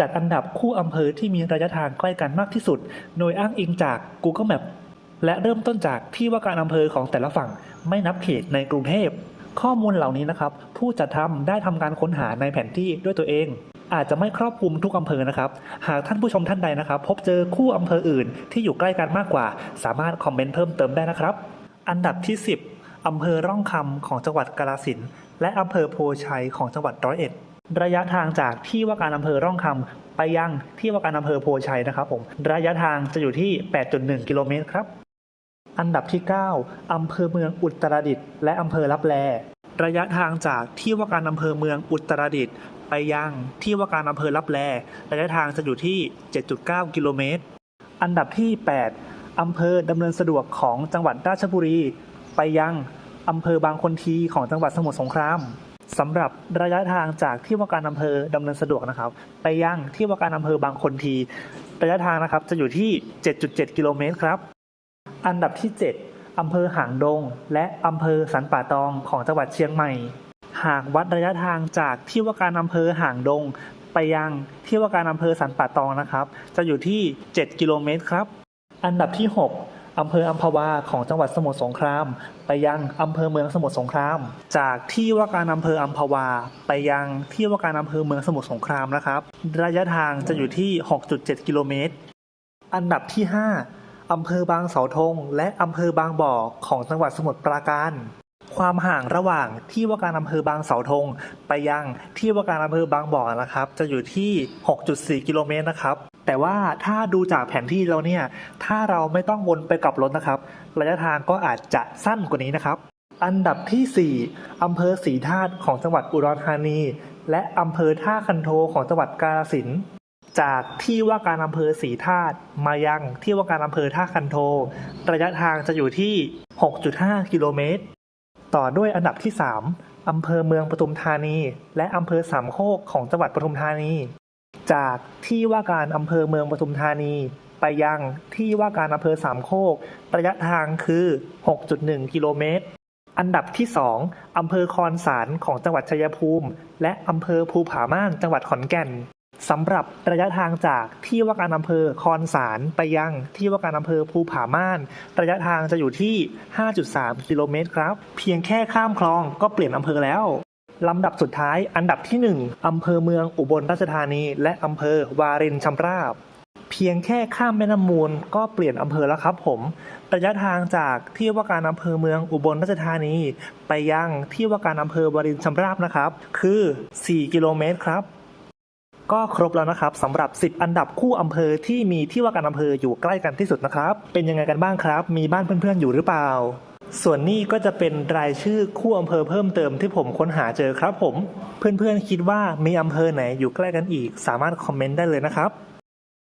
จัดอันดับคู่อำเภอที่มีระยะทางใกล้กันมากที่สุด โดยอ้างอิงจาก Google Map และเริ่มต้นจากที่ว่าการอำเภอของแต่ละฝั่งไม่นับเขตในกรุงเทพ ข้อมูลเหล่านี้นะครับ ผู้จัดทำได้ทำการค้นหาในแผนที่ด้วยตัวเอง อาจจะไม่ครอบคลุมทุกอำเภอนะครับ หากท่านผู้ชมท่านใดนะครับ พบเจอคู่อำเภออื่นที่อยู่ใกล้กันมากกว่า สามารถคอมเมนต์เพิ่มเติมได้นะครับ อันดับที่ 10อำเภอร่องคำของจังหวัดกาฬสินธุ์และอำเภอโพชัยของจังหวัดร้อยเอ็ด ระยะทางจากที่ว่าการอำเภอร่องคำไปยังที่ว่าการอำเภอโพชัยนะครับผมระยะทางจะอยู่ที่ 8.1 กิโลเมตรครับ อันดับที่ 9 อำเภอเมืองอุตรดิตถ์และอำเภอลับแล ระยะทางจากที่ว่าการอำเภอเมืองอุตรดิตถ์ไปยังที่ว่าการอำเภอลับแล ระยะทางจะอยู่ที่ 7.9 กิโลเมตร อันดับที่ 8 อำเภอดำเนินสะดวกของจังหวัดราชบุรี ไปยังอำเภอบางคนทีของจังหวัดสมุทรสงคราม สำหรับระยะทางจากที่ว่าการอำเภอดำเนินสะดวกนะครับ ไปยังที่ว่าการอำเภอบางคนที ระยะทางนะครับจะอยู่ที่ 7.7 กิโลเมตรครับ อันดับที่ 7อำเภอหางดง และอำเภอสันป่าตองของจังหวัดเชียงใหม่ หากวัดระยะทางจากที่ว่าการอำเภอหางดง ไปยังที่ว่าการอำเภอสันป่าตองนะครับ จะอยู่ที่ 7 กิโลเมตรครับ อันดับที่ 6 อำเภออัมพวาของจังหวัดสมุทรสงคราม ไปยังอำเภอเมืองสมุทรสงคราม จากที่ว่าการอำเภออัมพวา ไปยังที่ว่าการอำเภอเมืองสมุทรสงครามนะครับ ระยะทางจะอยู่ที่ 6.7 กิโลเมตร อันดับที่ 5อำเภอบางเสาธง และอำเภอบางบ่อของจังหวัดสมุทรปราการ ความห่างระหว่างที่ว่าการอำเภอบางเสาธง ไปยังที่ว่าการอำเภอบางบ่อนะครับ จะอยู่ที่ 6.4 กิโลเมตรนะครับ แต่ว่าถ้าดูจากแผนที่แล้วเนี่ย ถ้าเราไม่ต้องวนไปกลับรถนะครับ ระยะทางก็อาจจะสั้นกว่านี้นะครับ อันดับที่ 4อำเภอศรีธาตุของจังหวัดอุดรธานี และอำเภอท่าคันโทของจังหวัดกาฬสินธุ์จากที่ว่าการอำเภอศรีธาตุมายังที่ว่าการอำเภอท่าคันโท ระยะทางจะอยู่ที่ 6.5 กิโลเมตร ต่อด้วยอันดับที่ 3อำเภอเมืองปทุมธานี และอำเภอสามโคกของจังหวัดปทุมธานี จากที่ว่าการอำเภอเมืองปทุมธานีไปยังที่ว่าการอำเภอสามโคก ระยะทางคือ 6.1 กิโลเมตร อันดับที่ 2อำเภอคอนสารของจังหวัดชัยภูมิ และอำเภอภูผาม่านจังหวัดขอนแก่นสำหรับระยะทางจากที่ว่าการอำเภอคอนสารไปยังที่ว่าการอำเภอภูผาม่าน ระยะทางจะอยู่ที่ 5.3 กิโลเมตรครับ เพียงแค่ข้ามคลองก็เปลี่ยนอำเภอแล้ว ลำดับสุดท้ายอันดับที่ 1อำเภอเมืองอุบลราชธานี และอำเภอวารินชำราบ เพียงแค่ข้ามแม่น้ำมูลก็เปลี่ยนอำเภอแล้วครับผมระยะทางจากที่ว่าการอำเภอเมืองอุบลราชธานี ไปยังที่ว่าการอำเภอวารินชำราบนะครับ คือ 4 กิโลเมตรครับก็ครบแล้วนะครับสำหรับ 10 อันดับคู่อำเภอที่มีที่ว่าการอำเภออยู่ใกล้กันที่สุดนะครับ เป็นยังไงกันบ้างครับ มีบ้านเพื่อนๆอยู่หรือเปล่า ส่วนนี้ก็จะเป็นรายชื่อคู่อำเภอเพิ่มเติมที่ผมค้นหาเจอครับผม เพื่อนๆคิดว่ามีอำเภอไหนอยู่ใกล้กันอีก สามารถคอมเมนต์ได้เลยนะครับ